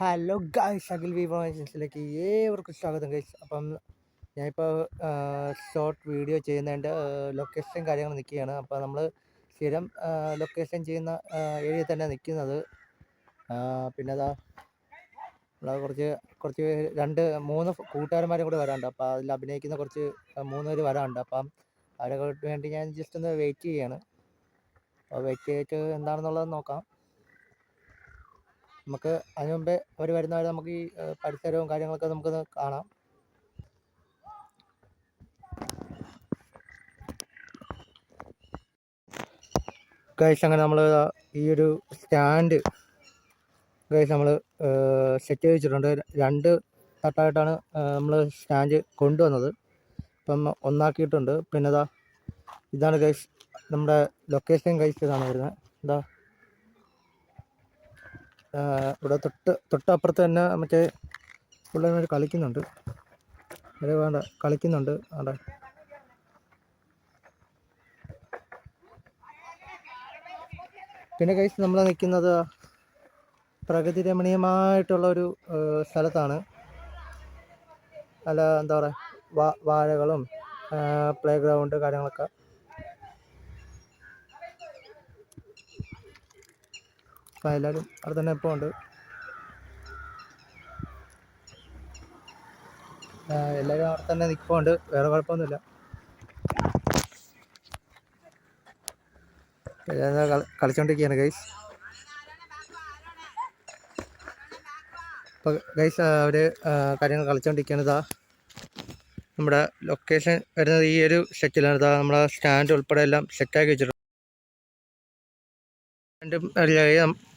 Hello guys Akhil വിഭവൻസിലേക്ക് ഏവർക്കും സ്വാഗതം guys അപ്പം ഞാനിപ്പോൾ ഷോർട്ട് വീഡിയോ ചെയ്യുന്നതിന്റെ ലൊക്കേഷൻ കാര്യങ്ങൾ നിൽക്കുകയാണ്. അപ്പോൾ നമ്മൾ സ്ഥിരം ലൊക്കേഷൻ ചെയ്യുന്ന ഏരിയ തന്നെ നിൽക്കുന്നത്. പിന്നെ അതാ നമ്മളത് കുറച്ച് കുറച്ച് രണ്ട് മൂന്ന് കൂട്ടുകാരന്മാരും കൂടെ വരാനുണ്ട്. അപ്പോൾ അതിൽ അഭിനയിക്കുന്ന കുറച്ച് മൂന്ന് പേര് വരാനുണ്ട്. അപ്പം അവരെ വേണ്ടി ഞാൻ ജസ്റ്റ് ഒന്ന് വെയിറ്റ് ചെയ്യുകയാണ്. അപ്പോൾ വെയിറ്റ് ചെയ്തിട്ട് എന്താണെന്നുള്ളത് നോക്കാം. നമുക്ക് അതിന് മുമ്പേ അവർ വരുന്നവരെ നമുക്ക് ഈ പരിസരവും കാര്യങ്ങളൊക്കെ നമുക്കൊന്ന് കാണാം. ഗൈസ് അങ്ങനെ നമ്മൾ ഈ ഒരു സ്റ്റാൻഡ് ഗൈസ് നമ്മൾ സെറ്റ് ചെയ്ത് വെച്ചിട്ടുണ്ട് രണ്ട് തട്ടായിട്ടാണ് നമ്മൾ സ്റ്റാൻഡ് കൊണ്ടുവന്നത്. ഇപ്പം ഒന്നാക്കിയിട്ടുണ്ട്. പിന്നെ ഇതാ ഇതാണ് ഗൈസ് നമ്മുടെ ലൊക്കേഷൻ ഗൈസ് ഇതാണ് വരുന്നത്. എന്താ ഇവിടെ തൊട്ട് തൊട്ടപ്പുറത്ത് തന്നെ മറ്റേ പിള്ളേർ കളിക്കുന്നുണ്ട്. അത് വേണ്ട കളിക്കുന്നുണ്ട്. അവിടെ പിന്നെ കഴിച്ച് നമ്മൾ നിൽക്കുന്നത് പ്രകൃതി രമണീയമായിട്ടുള്ള ഒരു സ്ഥലത്താണ്. അല്ല എന്താ പറയുക വാഴകളും പ്ലേ ഗ്രൗണ്ട് കാര്യങ്ങളൊക്കെ. അപ്പം എല്ലാവരും അവിടെ തന്നെ ഇപ്പോൾ ഉണ്ട്. എല്ലാവരും അവിടെ തന്നെ നിൽപ്പുണ്ട്. വേറെ കുഴപ്പമൊന്നുമില്ല. എല്ലാവരും കളി- കളിച്ചോണ്ടിരിക്കുകയാണ് ഗൈസ് അപ്പോൾ ഗൈസ് അവർ കാര്യങ്ങൾ കളിച്ചോണ്ടിരിക്കുകയാണ് ഇതാ. നമ്മുടെ ലൊക്കേഷൻ വരുന്നത് ഈ ഒരു സെറ്റിലാണ് ഇതാ. നമ്മുടെ സ്റ്റാൻഡ് ഉൾപ്പെടെ എല്ലാം സെറ്റാക്കി വെച്ചിട്ടുണ്ട്. സ്റ്റാൻഡും റെഡിയായി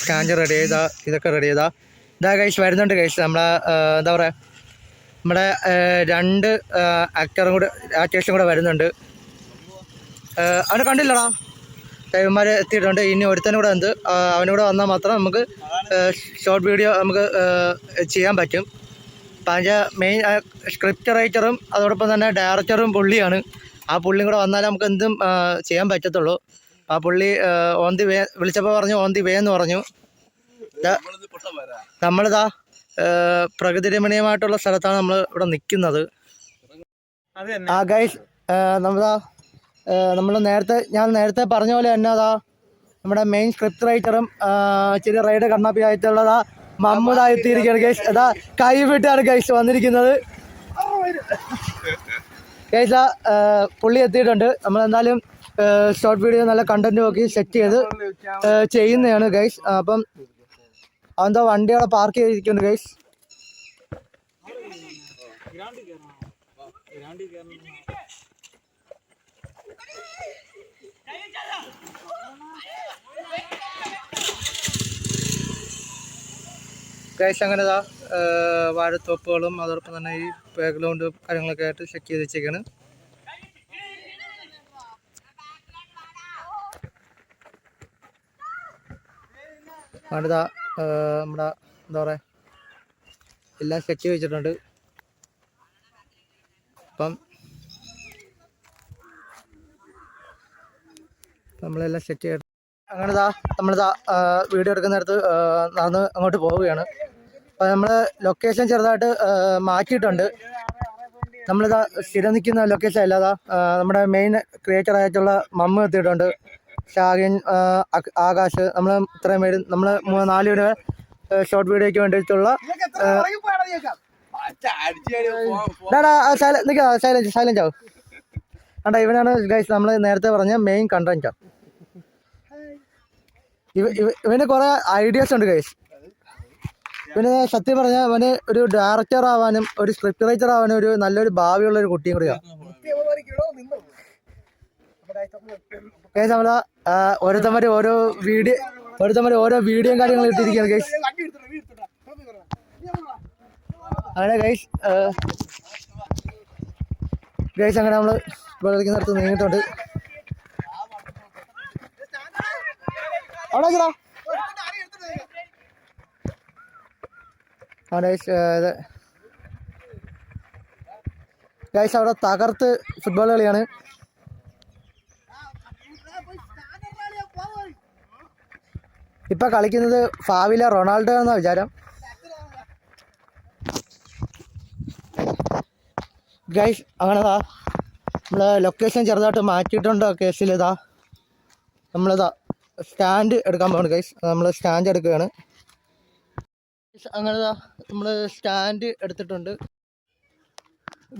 സ്റ്റാൻഡ് റെഡി ചെയ്താ ഇതൊക്കെ റെഡി ചെയ്താ ഇതാ കഴിച്ച് വരുന്നുണ്ട് കഴിച്ച് നമ്മളെ എന്താ പറയുക നമ്മുടെ രണ്ട് ആക്ടറും കൂടെ ആക്ടേഴ്സും കൂടെ വരുന്നുണ്ട്. അവനെ കണ്ടില്ലടാ. ടൈവന്മാർ എത്തിയിട്ടുണ്ട്. ഇനി ഒരുത്തനും കൂടെ ഉണ്ട്. അവനൂടെ അവനും വന്നാൽ മാത്രം നമുക്ക് ഷോർട്ട് വീഡിയോ നമുക്ക് ചെയ്യാൻ പറ്റും. അപ്പം അതിന്റെ മെയിൻ സ്ക്രിപ്റ്റ് റൈറ്ററും അതോടൊപ്പം തന്നെ ഡയറക്ടറും പുള്ളിയാണ്. ആ പുള്ളിയും കൂടെ വന്നാലേ നമുക്ക് എന്തും ചെയ്യാൻ പറ്റത്തുള്ളൂ. ആ പുള്ളി ഓൺ ദി വേ വിളിച്ചപ്പോൾ പറഞ്ഞു ഓൺ ദി വേ എന്ന് പറഞ്ഞു. നമ്മളിതാ പ്രകൃതി രമണീയമായിട്ടുള്ള സ്ഥലത്താണ് നമ്മൾ ഇവിടെ നിൽക്കുന്നത് ആ ഗൈസ് നമ്മളാ നമ്മൾ നേരത്തെ ഞാൻ നേരത്തെ പറഞ്ഞ പോലെ തന്നെ അതാ നമ്മുടെ മെയിൻ സ്ക്രിപ്റ്റ് റൈറ്ററും ഇച്ചിരി റൈഡ് കണ്ണാപ്പി ആയിട്ടുള്ളതാ മമ്മൂദായി എത്തിയിരിക്കുകയാണ് ഗൈസ് അതാ കൈ വിട്ടാണ് ഗൈസ് വന്നിരിക്കുന്നത് ഗൈസ് ആ പുള്ളി എത്തിയിട്ടുണ്ട്. നമ്മൾ എന്തായാലും ഷോർട്ട് വീഡിയോ നല്ല കണ്ടന്റ് നോക്കി സെറ്റ് ചെയ്ത് ചെയ്യുന്നതാണ് ഗൈസ് അപ്പം അതെന്താ വണ്ടി അവിടെ പാർക്ക് ചെയ്തിരിക്കുന്നുണ്ട് ഗൈസ് ഗൈസ് അങ്ങനെ വാഴത്തോപ്പുകളും അതോടൊപ്പം തന്നെ ഈ ബാക്ക്ഗ്രൗണ്ട് കാര്യങ്ങളൊക്കെ ആയിട്ട് ചെക്ക് ചെയ്ത് വെച്ചേക്കാണ്. അവിടുത്തെ നമ്മുടെ എന്താ പറയുക എല്ലാം സെറ്റ് വെച്ചിട്ടുണ്ട്. അപ്പം നമ്മളെല്ലാം സെറ്റ് ചെയ്ത് അങ്ങനെ ഇതാ നമ്മളിതാ വീഡിയോ എടുക്കുന്നിടത്ത് നടന്ന് അങ്ങോട്ട് പോവുകയാണ്. അപ്പം നമ്മൾ ലൊക്കേഷൻ ചെറുതായിട്ട് മാറ്റിയിട്ടുണ്ട്. നമ്മളിതാ സ്ഥിരം നിൽക്കുന്ന ലൊക്കേഷൻ അല്ലാതാ നമ്മുടെ മെയിൻ ക്രിയേറ്റർ ആയിട്ടുള്ള മമ്മ എത്തിയിട്ടുണ്ട്. ഷാഹിൻ ആകാശ് നമ്മൾ ഇത്രയും പേര് നമ്മൾ നാല് പേര് ഷോർട്ട് വീഡിയോയ്ക്ക് വേണ്ടിയിട്ടുള്ള സൈലൻസ് സൈലൻസ് ആവും. കണ്ടാ ഇവനാണ് ഗൈസ് നമ്മൾ നേരത്തെ പറഞ്ഞ മെയിൻ കണ്ടന്റ് ഇവ ഇവ- ഇവന് കുറെ ഐഡിയാസ് ഉണ്ട് ഗൈസ് ഇവന് സത്യം പറഞ്ഞാൽ അവന് ഒരു ഡയറക്ടർ ആവാനും ഒരു സ്ക്രിപ്റ്റ് റൈറ്റർ ആവാനും ഒരു നല്ലൊരു ഭാവിയുള്ള ഒരു കുട്ടിയും കൂടിയാണ് ഗൈസ് നമ്മളെ ഓരോരുത്തന്മാര് ഓരോ വീഡിയോ ഓരോരുത്തന്മാര് ഓരോ വീഡിയോ കാര്യങ്ങളും ഇട്ടിരിക്കുകയാണ് ഗൈസ് അങ്ങനെ ഗൈസ് ഗൈസ് അങ്ങനെ നമ്മൾ ഇവിടെ. ആ ഗൈസ് അവിടെ തകർത്ത് ഫുട്ബോൾ കളിയാണ്. ഇപ്പൊ കളിക്കുന്നത് ഫാവില റൊണാൾഡോ എന്ന വിചാരം? ഗൈസ് അങ്ങനെതാ നമ്മൾ ലൊക്കേഷൻ ചെറുതായിട്ട് മാറ്റിയിട്ടുണ്ടോ കേസിൽ ഇതാ നമ്മളിതാ സ്റ്റാൻഡ് എടുക്കാൻ പോകണം ഗൈസ് നമ്മൾ സ്റ്റാൻഡ് എടുക്കുകയാണ്. അങ്ങനെതാ നമ്മൾ സ്റ്റാൻഡ് എടുത്തിട്ടുണ്ട്.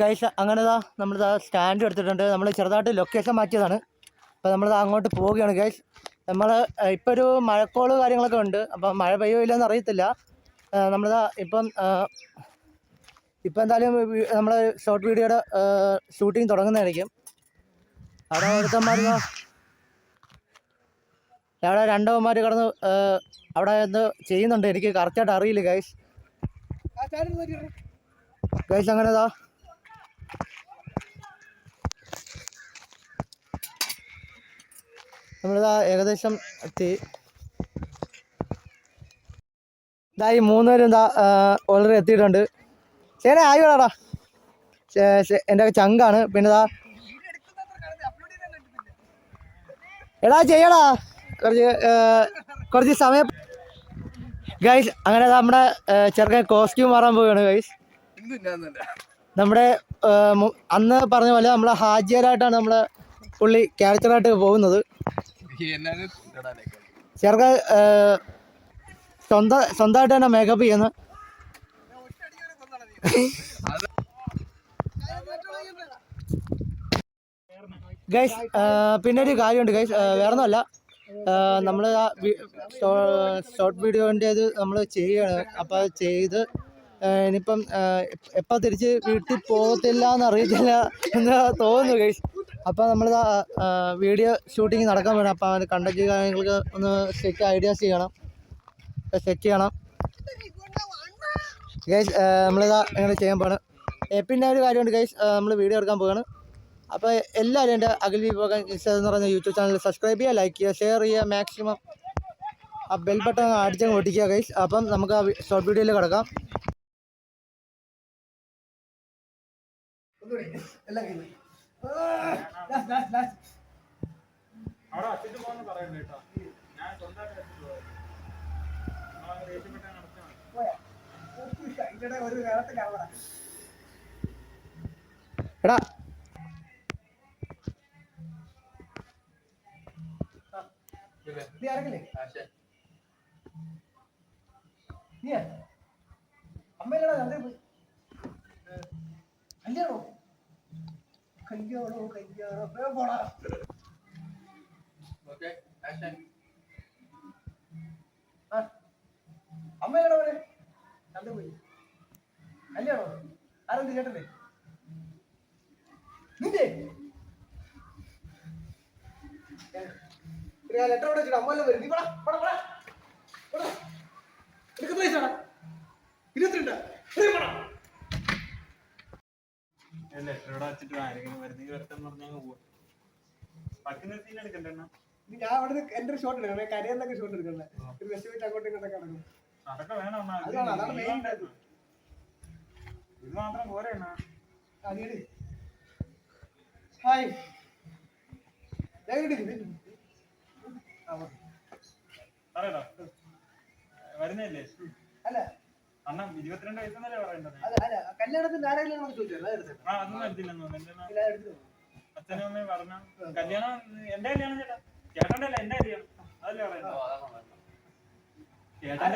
ഗൈസ് അങ്ങനെതാ നമ്മളിതാ സ്റ്റാൻഡ് എടുത്തിട്ടുണ്ട്. നമ്മൾ ചെറുതായിട്ട് ലൊക്കേഷൻ മാറ്റിയതാണ്. അപ്പോൾ നമ്മളിതാ അങ്ങോട്ട് പോവുകയാണ് ഗൈസ് നമ്മൾ ഇപ്പോൾ ഒരു മഴക്കോൾ കാര്യങ്ങളൊക്കെ ഉണ്ട്. അപ്പം മഴ പെയ്യോ ഇല്ലയെന്ന് അറിയത്തില്ല. നമ്മൾ നമ്മളിതാ ഇപ്പം ഇപ്പം എന്തായാലും നമ്മൾ ഷോർട്ട് വീഡിയോയുടെ ഷൂട്ടിംഗ് തുടങ്ങുന്നതായിരിക്കും. അവിടെ ഒരുത്തന്മാർ അവിടെ രണ്ടവന്മാർ കിടന്ന് അവിടെ എന്ത് ചെയ്യുന്നുണ്ട് എനിക്ക് കറക്റ്റായിട്ട് അറിയില്ല ഗൈസ് ഗൈസ് അങ്ങനെതാ. നമ്മളിതാ ഏകദേശം എത്തി. ഇതാ ഈ മൂന്നുപേരും ഇതാ ഓൾറെഡി എത്തിയിട്ടുണ്ട്. ശരി ആയിക്കോടാ എന്റെ ചങ്കാണ്. പിന്നെ ഇതാ എടാ ചെയ്യടാ. കുറച്ച് കുറച്ച് സമയം. ഗൈസ് അങ്ങനെ നമ്മുടെ ചെറുക്കൻ കോസ്റ്റ്യൂം മാറാൻ പോവുകയാണ് ഗൈസ് നമ്മുടെ അന്ന് പറഞ്ഞ പോലെ നമ്മളെ ഹാജിയരായിട്ടാണ് നമ്മളെ പുള്ളി ക്യാരക്ടറായിട്ട് പോകുന്നത്. ചെറുക്ക സ്വന്തം സ്വന്തമായിട്ട് തന്നെ മേക്കപ്പ് ചെയ്യുന്നു. ഗൈസ് പിന്നെ ഒരു കാര്യമുണ്ട്. ഗൈസ് വേറെ ഒന്നുമല്ല നമ്മൾ ആ ഷോർട്ട് വീഡിയോന്റെ ഇത് നമ്മൾ ചെയ്യുകയാണ് അപ്പോൾ ചെയ്ത് ഇനിയിപ്പം എപ്പോൾ തിരിച്ച് വീട്ടിൽ പോകത്തില്ല എന്ന് അറിയത്തില്ല എന്ന് തോന്നുന്നു ഗൈസ് അപ്പോൾ നമ്മൾ വീഡിയോ ഷൂട്ടിങ് നടക്കാൻ വേണം അപ്പോൾ അവന്റെ കണ്ടക്ട് കാര്യങ്ങൾക്ക് ഒന്ന് സെറ്റ് ഐഡിയാസ് ചെയ്യണം. സെറ്റ് ചെയ്യണം. ഗൈസ് നമ്മളിതാ ഇങ്ങനെ ചെയ്യാൻ പോകണം എപ്പിന്റെ ഒരു കാര്യമുണ്ട് ഗൈസ് നമ്മൾ വീഡിയോ എടുക്കാൻ പോവാണ്. അപ്പോൾ എല്ലാവരും എന്റെ അഖിൽ വിഭാഗം എന്ന് പറയുന്ന യൂട്യൂബ് ചാനൽ സബ്സ്ക്രൈബ് ചെയ്യുക ലൈക്ക് ചെയ്യുക ഷെയർ ചെയ്യുക മാക്സിമം ആ ബെൽ ബട്ടൺ അടിച്ചങ്ങ് ഒട്ടിക്കുക ഗൈസ് അപ്പം നമുക്ക് ആ ഷോർട്ട് വീഡിയോയിൽ കിടക്കാം. അവിടെ വച്ചിട്ട് പോകാന്ന് പറയണ്ട കേട്ടോ. ഞാൻ സ്വന്തമായിട്ട് മതി എടാ. കല്യാണോ കല്യാണോ കല്യാണോ പേ പോടാ. ആ. അമ്മയുടെ പോലെ കണ്ടു പോയി. കല്യാണോ? ആരെന്ത് കേട്ടല്ലേ? നിന്റെ ലെറ്റർ അവിടെ വെച്ചിട്ട് അമ്മ വരും. നീ പടാ പടാ പടാ. പടാ. എടുക്കുന്ന പൈസ ഇരുപത്തിരണ്ട് ലെറ്റർ ഇവിടെ വച്ചിട്ട് ആരെങ്കിലും വരുന്നെങ്കിൽ വരട്ടെ എന്ന് പറഞ്ഞാൽ പോവാ. പറ്റുന്ന സീൻ എടുക്കണ്ട എണ്ണ ഞാൻ അവിടെ എന്റെ ഒരു ഷോട്ട് എടുക്കണം. കരയെന്നൊക്കെ ഷോട്ട് എടുക്കണ്ടേ? ഒരു വിഷമിട്ട് അങ്ങോട്ടും ഇങ്ങോട്ടൊക്കെ നടക്കും. അതൊക്കെ വേണം അണ്ണാ. അതാണ്, അതാണ് main ആയിട്ട്. ഇത് മാത്രം പോരെ അണ്ണാ. അടിയടി ഹായ്. പറയടാ. വരുന്നില്ലേ അല്ല. അണ്ണ ഇരുപത്തിരണ്ട് വയസ്സെന്നല്ലേ പറയണ്ടത്? അല്ല അല്ല കല്യാണത്തിന്റെ ആരെങ്കിലും നമുക്ക് ചോദിച്ചല്ലോ ആ അതൊന്നും എടുത്തില്ലെന്ന് തോന്നുന്നു എന്റെ അണ്ണാ ഇല്ല എടുത്തു അച്ഛനും അമ്മയും പറഞ്ഞ കല്യാണം എന്റെ കല്യാണം ചേട്ടാ. അല്ല എന്റെ കല്യാണം. അതല്ലേ പറയുന്നത്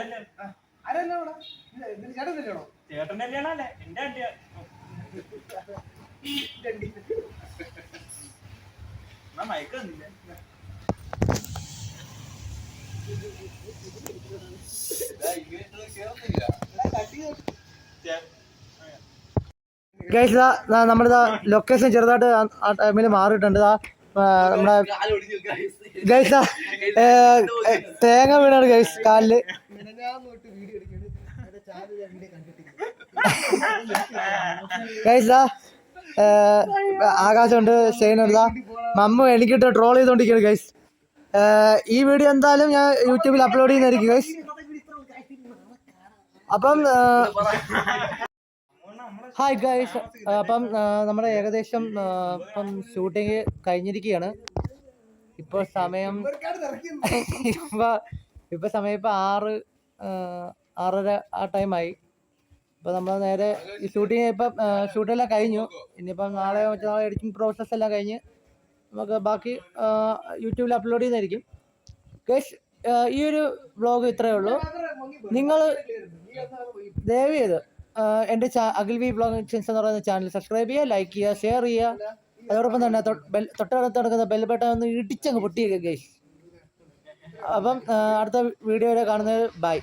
അല്ലേ ആരെല്ലാം ചേട്ടൻ കല്യാണോ ചേട്ടന്റെ കല്യാണം അല്ലേ എന്റെ കല്യാണം എന്നാ മയക്ക വന്നില്ലേ? ചേ- ഗൈസ് നമ്മളിതാ ലൊക്കേഷൻ ചെറുതായിട്ട് ടൈമിൽ മാറിയിട്ടുണ്ട്. ഇതാ ആ, നമ്മുടെ ഗൈസ് തേങ്ങ വീണാണ് ഗൈസ് കാലിൽ. ഗൈസ് ആകാശമുണ്ട് ഷെയ്നുണ്ട് മമ്മു എനിക്കിട്ട് ട്രോൾ ചെയ്തോണ്ടിരിക്കുകയാണ് ഗൈസ് ഈ വീഡിയോ എന്തായാലും ഞാൻ യൂട്യൂബിൽ അപ്ലോഡ് ചെയ്യുന്നതായിരിക്കും ഗൈസ് അപ്പം ഹായ് ഗൈസ് അപ്പം നമ്മുടെ ഏകദേശം ഇപ്പം ഷൂട്ടിങ് കഴിഞ്ഞിരിക്കുകയാണ്. ഇപ്പോൾ സമയം ഇപ്പൊ ഇപ്പൊ സമയം ഇപ്പൊ ആറ് ആറര ആ ടൈമായി. അപ്പോൾ നമ്മൾ നേരെ ഈ ഷൂട്ടിങ് ഇപ്പം ഷൂട്ടെല്ലാം കഴിഞ്ഞു. ഇനിയിപ്പം നാളെ മറ്റന്നാളെ എഡിറ്റിംഗ് പ്രോസസ്സ് എല്ലാം കഴിഞ്ഞ് നമുക്ക് ബാക്കി യൂട്യൂബിൽ അപ്ലോഡ് ചെയ്യുന്നതായിരിക്കും. ഗൈസ് ഈ ഒരു വ്ളോഗ് ഇത്രയേ ഉള്ളൂ. നിങ്ങൾ ദയവ് ചെയ്ത് എന്റെ അഖിൽ വി ബ്ലോഗ് എന്ന് പറയുന്ന ചാനൽ സബ്സ്ക്രൈബ് ചെയ്യുക ലൈക്ക് ചെയ്യുക ഷെയർ ചെയ്യുക. അതോടൊപ്പം തന്നെ തൊട്ടടുത്ത് നടക്കുന്ന ബെൽ ബട്ടൺ ഒന്ന് ഇടിച്ചങ്ങ് പൊട്ടിയേക്കുക ഗൈസ് അപ്പം അടുത്ത വീഡിയോ വരെ കാണുന്നത് ബൈ